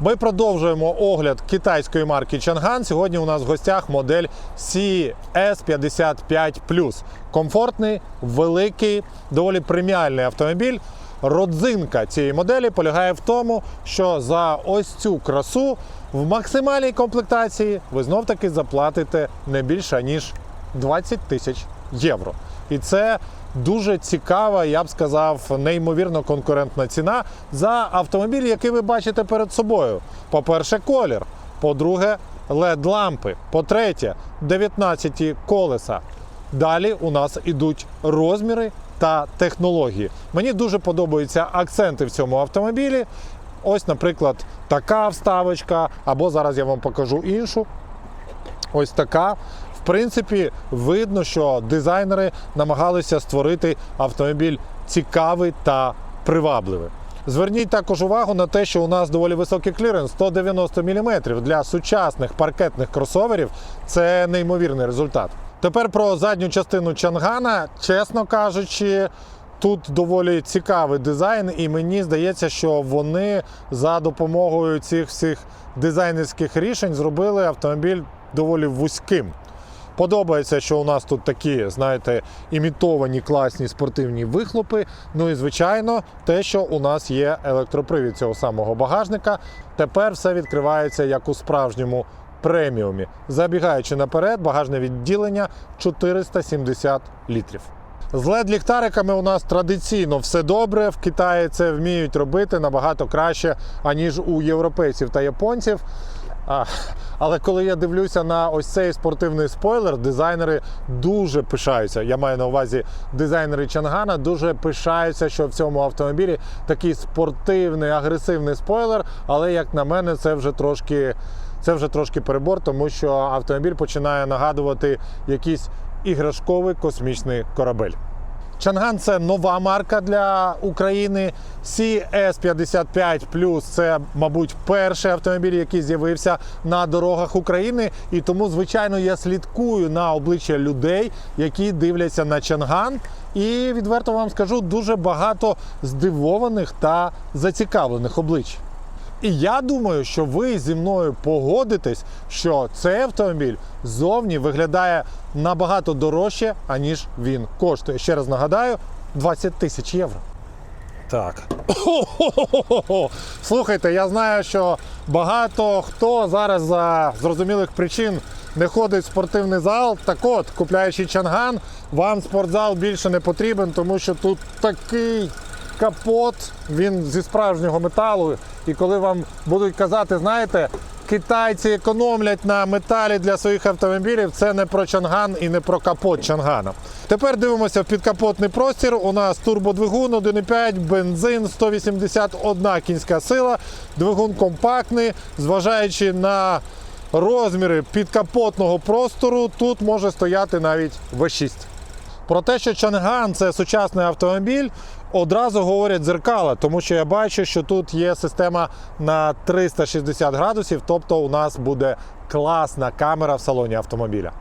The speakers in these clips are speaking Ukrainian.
Ми продовжуємо огляд китайської марки Chang'an. Сьогодні у нас в гостях модель CS55 Комфортний, великий, доволі преміальний автомобіль. Родзинка цієї моделі полягає в тому, що за ось цю красу в максимальній комплектації ви знов таки заплатите не більше ніж 20 тисяч євро. І це дуже цікава, я б сказав, неймовірно конкурентна ціна за автомобіль, який ви бачите перед собою. По-перше, колір. По-друге, led лампи. По-третє, 19 колеса. Далі у нас ідуть розміри та технології. Мені дуже подобаються акценти в цьому автомобілі. Ось, наприклад, така вставочка, або зараз я вам покажу іншу. Ось така. В принципі, видно, що дизайнери намагалися створити автомобіль цікавий та привабливий. Зверніть також увагу на те, що у нас доволі високий кліренс 190 мм для сучасних паркетних кросоверів. Це неймовірний результат. Тепер про задню частину Чангана, чесно кажучи, Тут доволі цікавий дизайн, і мені здається, що вони за допомогою цих всіх дизайнерських рішень зробили автомобіль доволі вузьким. Подобається, що у нас тут такі, знаєте, імітовані класні спортивні вихлопи. Ну і звичайно, те, що у нас є електропривід цього самого багажника. Тепер все відкривається як у справжньому преміумі. Забігаючи наперед, багажне відділення 470 літрів. З led ліхтариками у нас традиційно все добре. В Китаї це вміють робити набагато краще, аніж у європейців та японців. А, але коли я дивлюся на ось цей спортивний спойлер, дизайнери дуже пишаються. Я маю на увазі дизайнери Чангана дуже пишаються, що в цьому автомобілі такий спортивний, агресивний спойлер. Але як на мене, це вже трошки, це вже трошки перебор, тому що автомобіль починає нагадувати якийсь іграшковий космічний корабель. Чанган це нова марка для України. CS55 це, мабуть, перший автомобіль, який з'явився на дорогах України. І тому, звичайно, я слідкую на обличчя людей, які дивляться на Чанган. І відверто вам скажу дуже багато здивованих та зацікавлених облич. І я думаю, що ви зі мною погодитесь, що цей автомобіль зовні виглядає набагато дорожче, аніж він коштує. Ще раз нагадаю, 20 тисяч євро. Так. Слухайте, я знаю, що багато хто зараз за зрозумілих причин не ходить в спортивний зал. Так от, купляючи чанган, вам спортзал більше не потрібен, тому що тут такий капот, він зі справжнього металу. І коли вам будуть казати, знаєте, китайці економлять на металі для своїх автомобілів, це не про чанган і не про капот чангана. Тепер дивимося в підкапотний простір. У нас турбодвигун 1,5, бензин, 181 кінська сила, двигун компактний, зважаючи на розміри підкапотного простору, тут може стояти навіть V6. Про те, що Чанган це сучасний автомобіль, одразу говорять дзеркала, тому що я бачу, що тут є система на 360 градусів, тобто у нас буде класна камера в салоні автомобіля.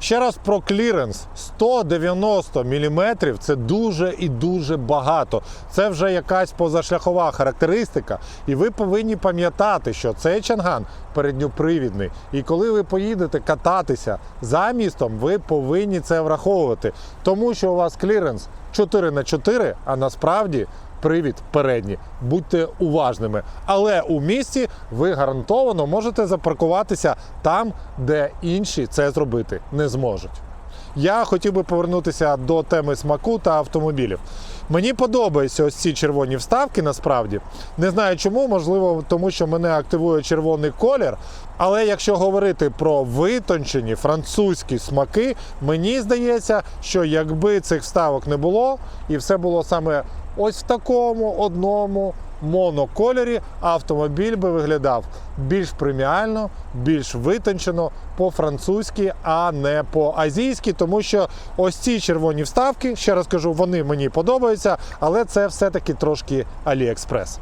Ще раз про кліренс 190 мм це дуже і дуже багато. Це вже якась позашляхова характеристика. І ви повинні пам'ятати, що цей чанган передньопривідний. І коли ви поїдете кататися за містом, ви повинні це враховувати. Тому що у вас кліренс 4 на 4 а насправді привід передній. Будьте уважними. Але у місті ви гарантовано можете запаркуватися там, де інші це зробити не зможуть. Я хотів би повернутися до теми смаку та автомобілів. Мені подобаються ось ці червоні вставки насправді. Не знаю чому, можливо, тому що мене активує червоний колір. Але якщо говорити про витончені французькі смаки, мені здається, що якби цих вставок не було, і все було саме ось в такому одному монокольорі, автомобіль би виглядав більш преміально, більш витончено по-французьки, а не по-азійськи, тому що ось ці червоні вставки, ще раз кажу, вони мені подобаються, але це все-таки трошки Аліекспрес.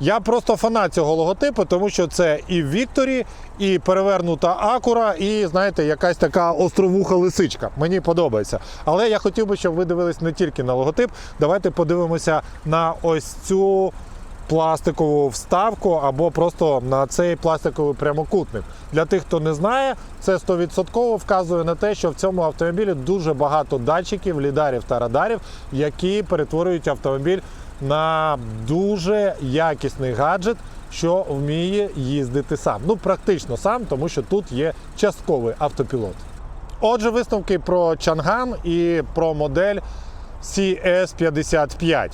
Я просто фанат цього логотипу, тому що це і Вікторі, і перевернута акура, і знаєте, якась така островуха лисичка. Мені подобається. Але я хотів би, щоб ви дивились не тільки на логотип. Давайте подивимося на ось цю пластикову вставку або просто на цей пластиковий прямокутник. Для тих, хто не знає, це 100% вказує на те, що в цьому автомобілі дуже багато датчиків, лідарів та радарів, які перетворюють автомобіль на дуже якісний гаджет, що вміє їздити сам. Ну, практично сам, тому що тут є частковий автопілот. Отже, висновки про Чанган і про модель CS55.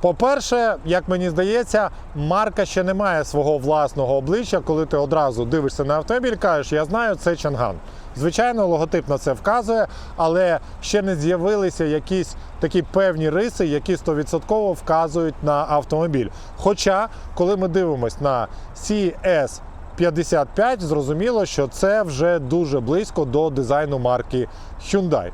По-перше, як мені здається, марка ще не має свого власного обличчя, коли ти одразу дивишся на автомобіль, кажеш, я знаю, це Чанган. Звичайно, логотип на це вказує, але ще не з'явилися якісь такі певні риси, які 100% вказують на автомобіль. Хоча, коли ми дивимося на CS 55, зрозуміло, що це вже дуже близько до дизайну марки Hyundai.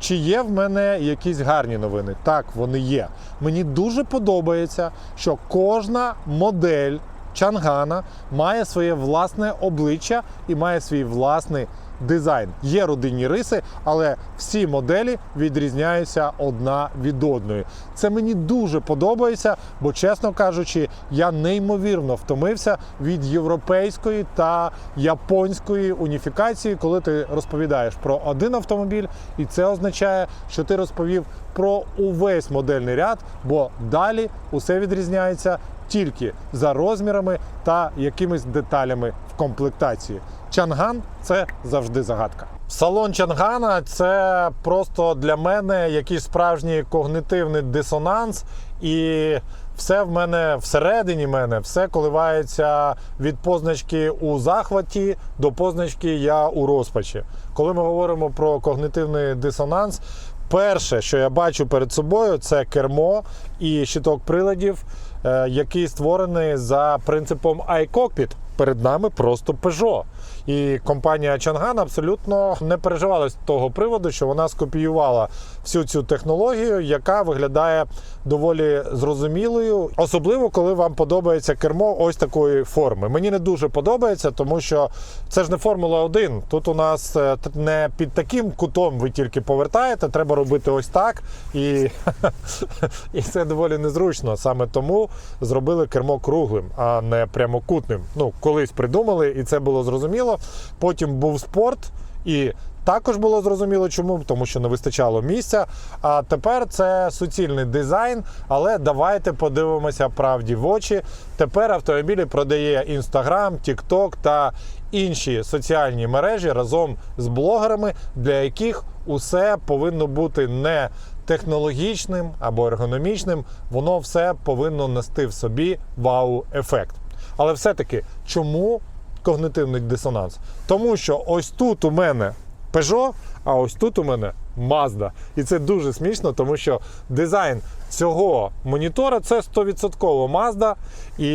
Чи є в мене якісь гарні новини? Так, вони є. Мені дуже подобається, що кожна модель Чангана має своє власне обличчя і має свій власний дизайн. Є родинні риси, але всі моделі відрізняються одна від одної. Це мені дуже подобається, бо, чесно кажучи, я неймовірно втомився від європейської та японської уніфікації, коли ти розповідаєш про один автомобіль, і це означає, що ти розповів про увесь модельний ряд, бо далі усе відрізняється тільки за розмірами та якимись деталями в комплектації. Чанган це завжди загадка. Салон Чангана це просто для мене якийсь справжній когнитивний дисонанс, і все в мене всередині мене, все коливається від позначки у захваті до позначки я у розпачі. Коли ми говоримо про когнитивний дисонанс, перше, що я бачу перед собою, це кермо і щиток приладів, е, який створений за принципом iCockpit. Перед нами просто Peugeot. І компанія Chang'an абсолютно не переживала з того приводу, що вона скопіювала всю цю технологію, яка виглядає доволі зрозумілою, особливо коли вам подобається кермо ось такої форми. Мені не дуже подобається, тому що це ж не Формула 1. Тут у нас е, не під таким кутом ви тільки повертаєте, треба робити ось так. І, і це доволі незручно. Саме тому зробили кермо круглим, а не прямокутним. Ну, колись придумали, і це було зрозуміло. Потім був спорт і. Також було зрозуміло, чому, тому що не вистачало місця. А тепер це суцільний дизайн. Але давайте подивимося правді в очі. Тепер автомобілі продає Instagram, TikTok та інші соціальні мережі разом з блогерами, для яких усе повинно бути не технологічним або ергономічним. Воно все повинно нести в собі вау-ефект. Але все-таки чому когнитивний дисонанс? Тому що ось тут у мене Peugeot, а ось тут у мене Mazda. І це дуже смішно, тому що дизайн цього монітора це 100% Mazda. І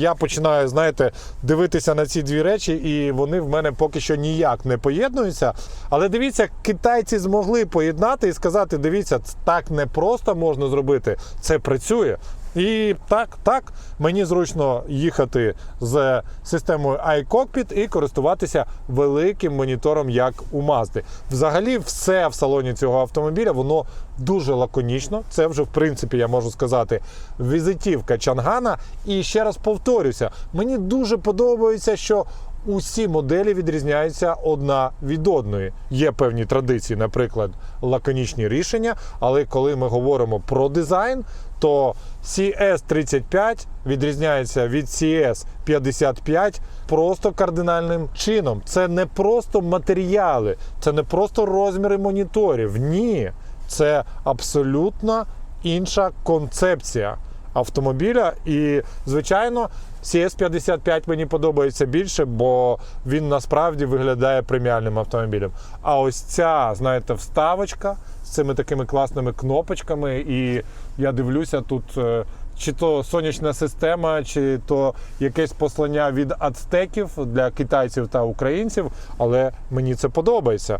я починаю, знаєте, дивитися на ці дві речі, і вони в мене поки що ніяк не поєднуються. Але дивіться, китайці змогли поєднати і сказати: дивіться, так не просто можна зробити, це працює. І так, так, мені зручно їхати з системою iCockpit і користуватися великим монітором, як у Mazda. Взагалі, все в салоні цього автомобіля воно дуже лаконічно. Це вже, в принципі, я можу сказати, візитівка Чангана. І ще раз повторюся, мені дуже подобається, що усі моделі відрізняються одна від одної. Є певні традиції, наприклад, лаконічні рішення, але коли ми говоримо про дизайн, то CS35 відрізняється від CS55 просто кардинальним чином. Це не просто матеріали, це не просто розміри моніторів. Ні, це абсолютно інша концепція автомобіля. І, звичайно, CS55 мені подобається більше, бо він насправді виглядає преміальним автомобілем. А ось ця, знаєте, вставочка з цими такими класними кнопочками, і я дивлюся тут. е, Чи то сонячна система, чи то якесь послання від ацтеків для китайців та українців, але мені це подобається.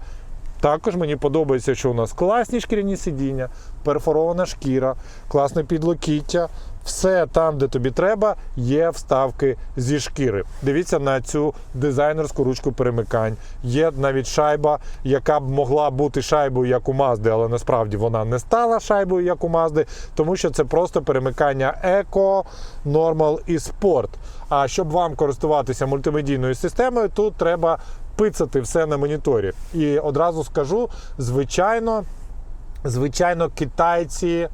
Також мені подобається, що у нас класні шкіряні сидіння, перфорована шкіра, класне підлокіття. Все там, де тобі треба, є вставки зі шкіри. Дивіться на цю дизайнерську ручку перемикань. Є навіть шайба, яка б могла бути шайбою, як у Мазди, але насправді вона не стала шайбою, як у Мазди, тому що це просто перемикання еко, нормал і спорт. А щоб вам користуватися мультимедійною системою, тут треба пицати все на моніторі. І одразу скажу, звичайно, звичайно, китайці,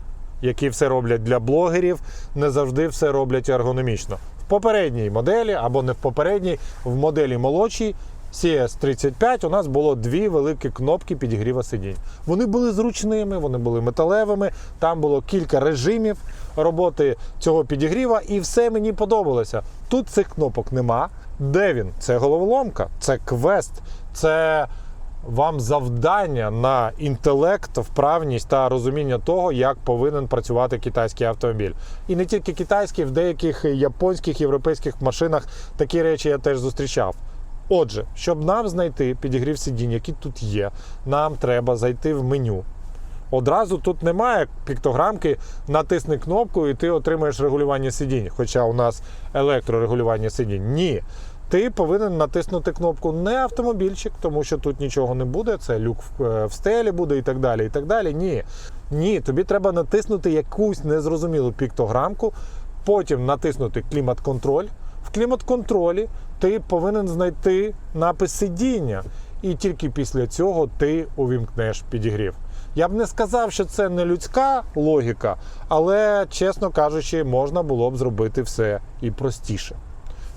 які все роблять для блогерів, не завжди все роблять ергономічно. В попередній моделі або не в попередній, в моделі молодшій. CS35 у нас було дві великі кнопки підігріва сидінь. Вони були зручними, вони були металевими. Там було кілька режимів роботи цього підігріва, і все мені подобалося. Тут цих кнопок нема. Де він? Це головоломка, це квест, це вам завдання на інтелект, вправність та розуміння того, як повинен працювати китайський автомобіль. І не тільки китайський, в деяких японських європейських машинах такі речі я теж зустрічав. Отже, щоб нам знайти підігрів сидінь, який тут є, нам треба зайти в меню. Одразу тут немає піктограмки, натисни кнопку і ти отримаєш регулювання сидінь. Хоча у нас електрорегулювання сидінь. Ні. Ти повинен натиснути кнопку не автомобільчик, тому що тут нічого не буде. Це люк в, е, стелі буде і так далі. І так далі. Ні. Ні, тобі треба натиснути якусь незрозумілу піктограмку, потім натиснути клімат-контроль. В клімат-контролі ти повинен знайти напис сидіння, і тільки після цього ти увімкнеш підігрів. Я б не сказав, що це не людська логіка, але, чесно кажучи, можна було б зробити все і простіше.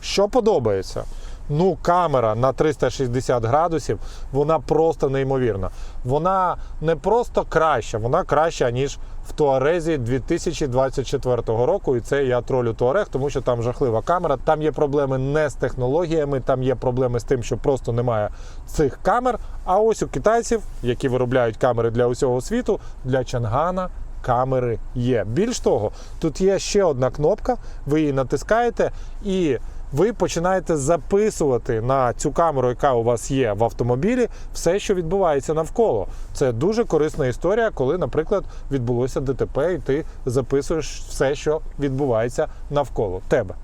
Що подобається? Ну, камера на 360 градусів, вона просто неймовірна. Вона не просто краща, вона краща, ніж в Туарезі 2024 року. І це я тролю Туарег, тому що там жахлива камера. Там є проблеми не з технологіями, там є проблеми з тим, що просто немає цих камер. А ось у китайців, які виробляють камери для усього світу, для Чангана камери є. Більш того, тут є ще одна кнопка, ви її натискаєте і ви починаєте записувати на цю камеру, яка у вас є в автомобілі, все, що відбувається навколо. Це дуже корисна історія, коли, наприклад, відбулося ДТП, і ти записуєш все, що відбувається навколо тебе.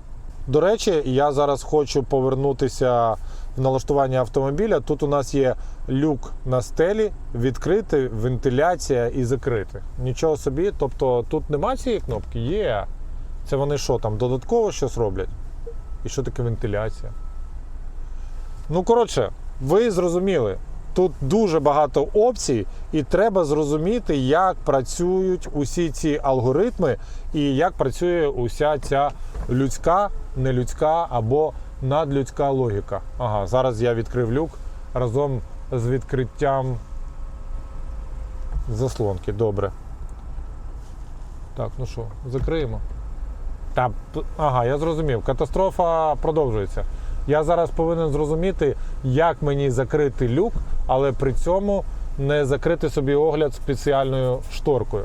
До речі, я зараз хочу повернутися в налаштування автомобіля. Тут у нас є люк на стелі, відкрити, вентиляція і закрити. Нічого собі, тобто тут нема цієї кнопки? Є. Це вони що там, додатково щось роблять? І що таке вентиляція? Ну, коротше, ви зрозуміли. Тут дуже багато опцій, і треба зрозуміти, як працюють усі ці алгоритми і як працює уся ця людська, нелюдська або надлюдська логіка. Ага, зараз я відкрив люк разом з відкриттям заслонки. Добре. Так, ну що, закриємо. Та, ага, я зрозумів. Катастрофа продовжується. Я зараз повинен зрозуміти, як мені закрити люк, але при цьому не закрити собі огляд спеціальною шторкою.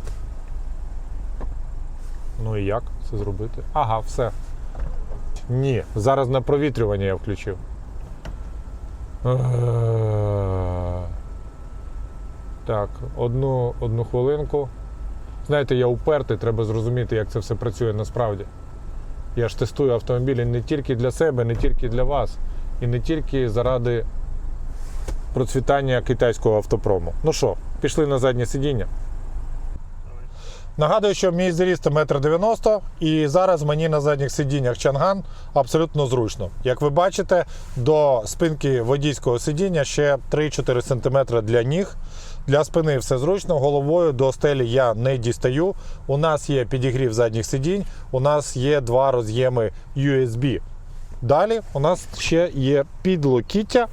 Ну і як це зробити? Ага, все. Ні, зараз на провітрювання я включив. Так, одну, одну хвилинку. Знаєте, я упертий, треба зрозуміти, як це все працює насправді. Я ж тестую автомобілі не тільки для себе, не тільки для вас, і не тільки заради процвітання китайського автопрому. Ну що, пішли на заднє сидіння. Нагадую, що мій зріст 1,90 м і зараз мені на задніх сидіннях Чанган абсолютно зручно. Як ви бачите, до спинки водійського сидіння ще 3-4 см для ніг. Для спини все зручно, головою до стелі я не дістаю. У нас є підігрів задніх сидінь, у нас є два роз'єми USB. Далі у нас ще є підлокіття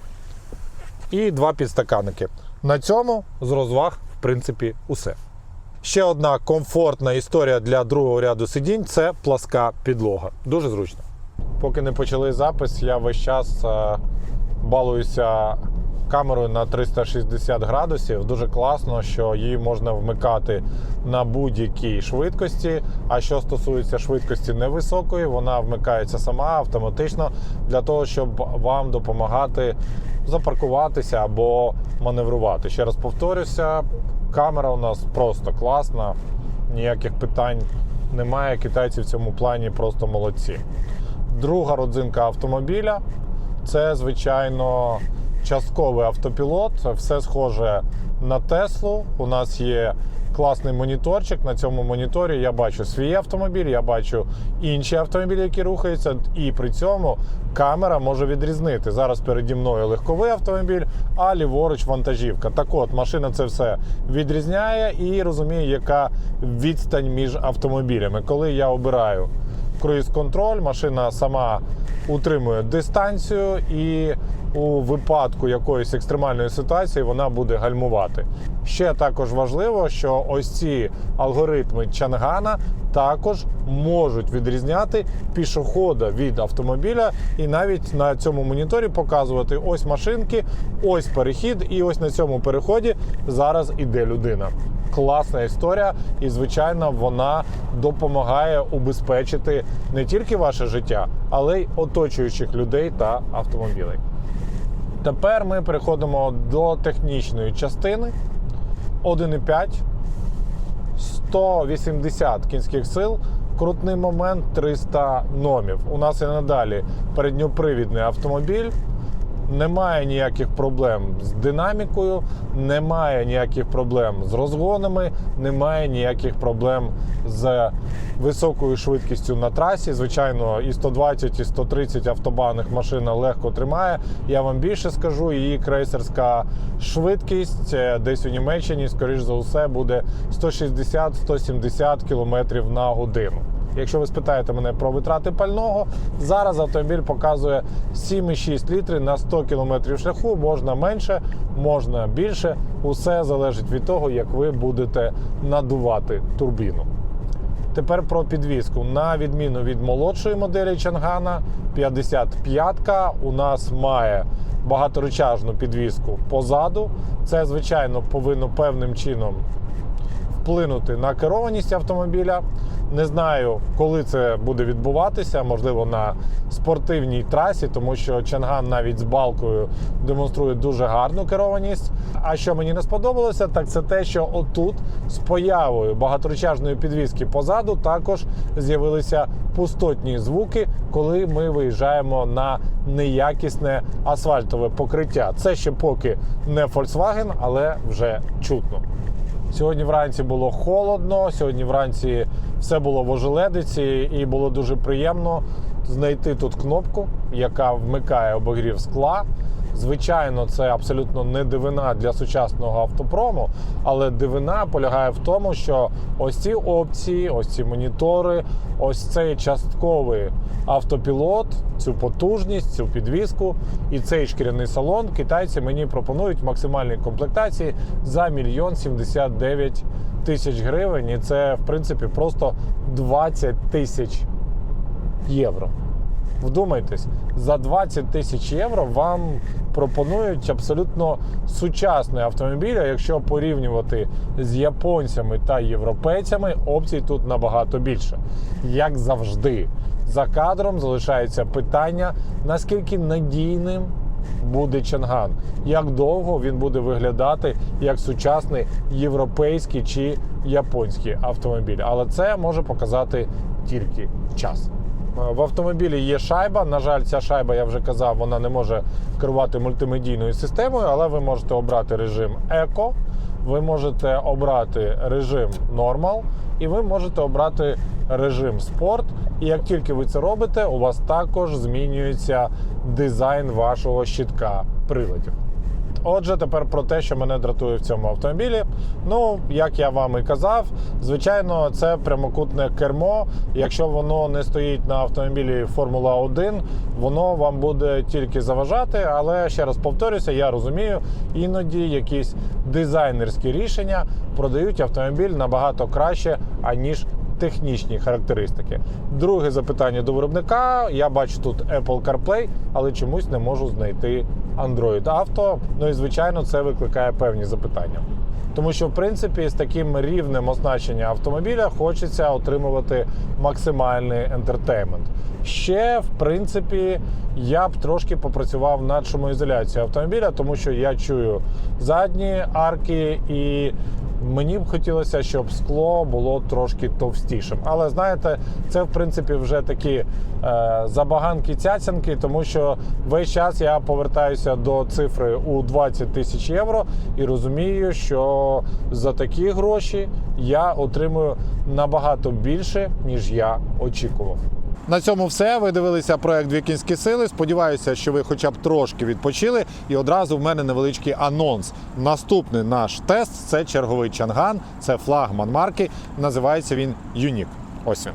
і два підстаканники. На цьому з розваг, в принципі, усе. Ще одна комфортна історія для другого ряду сидінь це пласка підлога. Дуже зручно. Поки не почали запис, я весь час е, балуюся камерою на 360 градусів. Дуже класно, що її можна вмикати на будь-якій швидкості. А що стосується швидкості невисокої, вона вмикається сама автоматично для того, щоб вам допомагати запаркуватися або маневрувати. Ще раз повторюся, камера у нас просто класна, ніяких питань немає. Китайці в цьому плані просто молодці. Друга родзинка автомобіля це, звичайно, частковий автопілот. Все схоже на Теслу. У нас є класний моніторчик. На цьому моніторі я бачу свій автомобіль, я бачу інші автомобілі, які рухаються, і при цьому камера може відрізнити. Зараз переді мною легковий автомобіль, а ліворуч вантажівка. Так от, машина це все відрізняє і розуміє, яка відстань між автомобілями. Коли я обираю круїз-контроль, машина сама утримує дистанцію і у випадку якоїсь екстремальної ситуації вона буде гальмувати. Ще також важливо, що ось ці алгоритми Чангана також можуть відрізняти пішохода від автомобіля, і навіть на цьому моніторі показувати ось машинки, ось перехід, і ось на цьому переході зараз іде людина. Класна історія, і звичайно, вона допомагає убезпечити не тільки ваше життя, але й оточуючих людей та автомобілей. Тепер ми переходимо до технічної частини. 1,5, 180 кінських сил, крутний момент 300 номів. У нас і надалі передньопривідний автомобіль. Немає ніяких проблем з динамікою, немає ніяких проблем з розгонами, немає ніяких проблем з високою швидкістю на трасі. Звичайно, і 120, і 130 автобанних машина легко тримає. Я вам більше скажу, її крейсерська швидкість е, десь у Німеччині, скоріш за все, буде 160-170 км на годину. Якщо ви спитаєте мене про витрати пального, зараз автомобіль показує 7,6 літри на 100 км шляху. Можна менше, можна більше. Усе залежить від того, як ви будете надувати турбіну. Тепер про підвізку. На відміну від молодшої моделі Чангана, 55-ка у нас має багаторычажну підвізку позаду. Це, звичайно, повинно певним чином вплинути на керованість автомобіля. Не знаю, коли це буде відбуватися, можливо, на спортивній трасі, тому що Чанган навіть з балкою демонструє дуже гарну керованість. А що мені не сподобалося, так це те, що отут з появою багаторічажної підвіски позаду також з'явилися пустотні звуки, коли ми виїжджаємо на неякісне асфальтове покриття. Це ще поки не Volkswagen, але вже чутно. Сьогодні вранці було холодно, сьогодні вранці все було в ожеледиці, і було дуже приємно знайти тут кнопку, яка вмикає обогрів скла. Звичайно, це абсолютно не дивина для сучасного автопрому, але дивина полягає в тому, що ось ці опції, ось ці монітори, ось цей частковий автопілот, цю потужність, цю підвіску і цей шкіряний салон китайці мені пропонують в максимальній комплектації за мільйон сімдесят дев'ять тисяч гривень. І це в принципі просто 20 тисяч євро. Вдумайтесь, за 20 тисяч євро вам пропонують абсолютно сучасний автомобіль. А якщо порівнювати з японцями та європейцями, опцій тут набагато більше. Як завжди, за кадром залишається питання, наскільки надійним буде Чанган, як довго він буде виглядати як сучасний європейський чи японський автомобіль. Але це може показати тільки час. В автомобілі є шайба. На жаль, ця шайба, я вже казав, вона не може керувати мультимедійною системою, але ви можете обрати режим Еко, ви можете обрати режим Normal і ви можете обрати режим Спорт. І як тільки ви це робите, у вас також змінюється дизайн вашого щитка приладів. Отже, тепер про те, що мене дратує в цьому автомобілі. Ну, як я вам і казав, звичайно, це прямокутне кермо. Якщо воно не стоїть на автомобілі Формула 1, воно вам буде тільки заважати. Але ще раз повторюся, я розумію, іноді якісь дизайнерські рішення продають автомобіль набагато краще, аніж технічні характеристики. Друге запитання до виробника. Я бачу тут Apple CarPlay, але чомусь не можу знайти Android Auto. Ну і звичайно, це викликає певні запитання. Тому що, в принципі, з таким рівнем оснащення автомобіля хочеться отримувати максимальний ентертеймент. Ще, в принципі, я б трошки попрацював над шумоізоляцією автомобіля, тому що я чую задні арки і Мені б хотілося, щоб скло було трошки товстішим. Але знаєте, це в принципі вже такі е, забаганки цяцянки, тому що весь час я повертаюся до цифри у 20 тисяч євро і розумію, що за такі гроші я отримую набагато більше, ніж я очікував. На цьому все. Ви дивилися проект Дві кінські сили. Сподіваюся, що ви хоча б трошки відпочили. І одразу в мене невеличкий анонс. Наступний наш тест це черговий чанган, це флагман марки. Називається він Юнік. Ось він.